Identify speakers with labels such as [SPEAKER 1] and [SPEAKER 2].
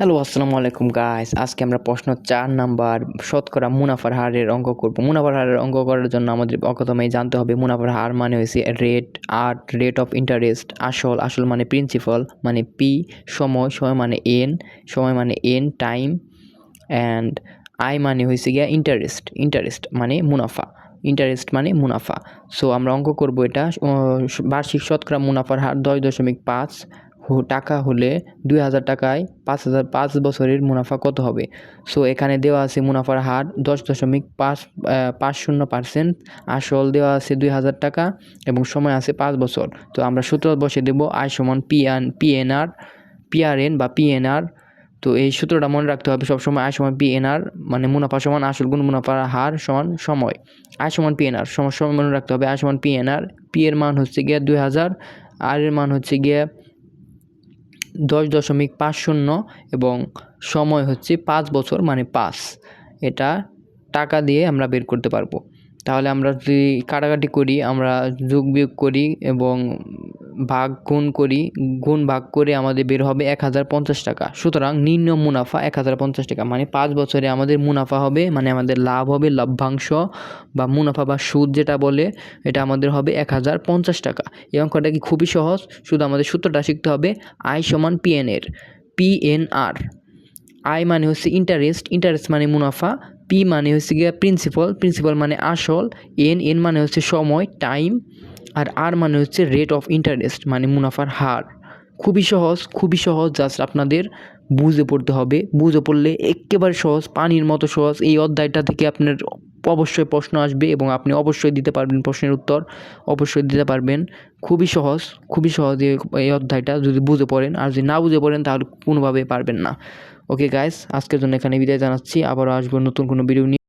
[SPEAKER 1] Hello আসসালামু আলাইকুম guys আজকে আমরা প্রশ্ন চার নাম্বার শতকরা মুনাফার হারের অঙ্ক করব। মুনাফার হারের অঙ্ক করার জন্য আমাদের প্রথমেই জানতে হবে, মুনাফার হার মানে হয়েছে রেট আর রেট অফ ইন্টারেস্ট আসল আসল মানে প্রিন্সিপাল মানে পি সময় সময় মানে এন সময় মানে এন টাইম অ্যান্ড আই মানে হয়েছে গিয়া ইন্টারেস্ট ইন্টারেস্ট মানে মুনাফা ইন্টারেস্ট মানে মুনাফা। সো আমরা অঙ্ক করব এটা বার্ষিক শতকরা মুনাফার হার দশ দশমিক পাঁচ টাকা হলে দুই হাজার টাকায় পাঁচ হাজার পাঁচ বছরের মুনাফা কত হবে? সো এখানে দেওয়া আছে মুনাফার হার দশ দশমিক পাঁচ পাঁচ শূন্য পার্সেন্ট। আসল দেওয়া আছে দুই হাজার টাকা এবং সময় আছে পাঁচ বছর। তো আমরা সূত্র বসে দেবো আয় সমান পি আন পিএনআর, পিআরএন বা পিএনআর। তো এই সূত্রটা মনে রাখতে হবে সবসময় আয় সমান পিএনআর মানে মুনাফা সমান আসল গুণ মুনাফার হার সমান সময়। আয় সমান পিএনআর সময় সময় মনে রাখতে হবে আয় সমান পিএনআর। পি এর মান হচ্ছে গিয়ে দুই হাজার, আর এর মান হচ্ছে গিয়ে দশ দশমিক পাঁচ শূন্য এবং সময় হচ্ছে পাঁচ বছর মানে পাঁচ। এটা টাকা দিয়ে আমরা বের করতে পারব। তাহলে আমরা যদি কাটাকাটি করি, আমরা যোগ বিয়োগ করি এবং ভাগ গুণ করি, গুণ ভাগ করে আমাদের বের হবে এক হাজার পঞ্চাশ টাকা। সুতরাং নিম্ন মুনাফা এক হাজার পঞ্চাশ টাকা। মানে পাঁচ বছরে আমাদের মুনাফা হবে মানে আমাদের লাভ হবে, লভ্যাংশ বা মুনাফা বা সুদ যেটা বলে, এটা আমাদের হবে এক হাজার পঞ্চাশ টাকা। এই অঙ্কটা কি খুবই সহজ? শুধু আমাদের সূত্রটা শিখতে হবে আই সমান পিএনের পিএনআর আই মানে হচ্ছে ইন্টারেস্ট ইন্টারেস্ট মানে মুনাফা পি মানে হচ্ছে গিয়ে প্রিন্সিপাল প্রিন্সিপাল মানে আসল এন এন মানে হচ্ছে সময় টাইম আর আর মানে হচ্ছে রেট অফ ইন্টারেস্ট মানে মুনাফার হার। খুবই সহজ খুবই সহজ জাস্ট আপনাদের বুঝে পড়তে হবে। বুঝে পড়লে একেবারে সহজ, পানির মতো সহজ। এই অধ্যায়টা থেকে আপনার অবশ্যই প্রশ্ন আসবে এবং আপনি অবশ্যই দিতে পারবেন প্রশ্নের উত্তর। অবশ্যই দিতে পারবেন। খুবই সহজ খুবই সহজ এই- অধ্যায়টা যদি বুঝে পড়েন, আর যদি না বুঝে পড়েন, তাহলে কোনোভাবে পারবেন না। ওকে গাইস আজকের জন্য এখানে বিদায় জানাচ্ছি। আবারও আসব নতুন কোনো ভিডিও নিয়ে।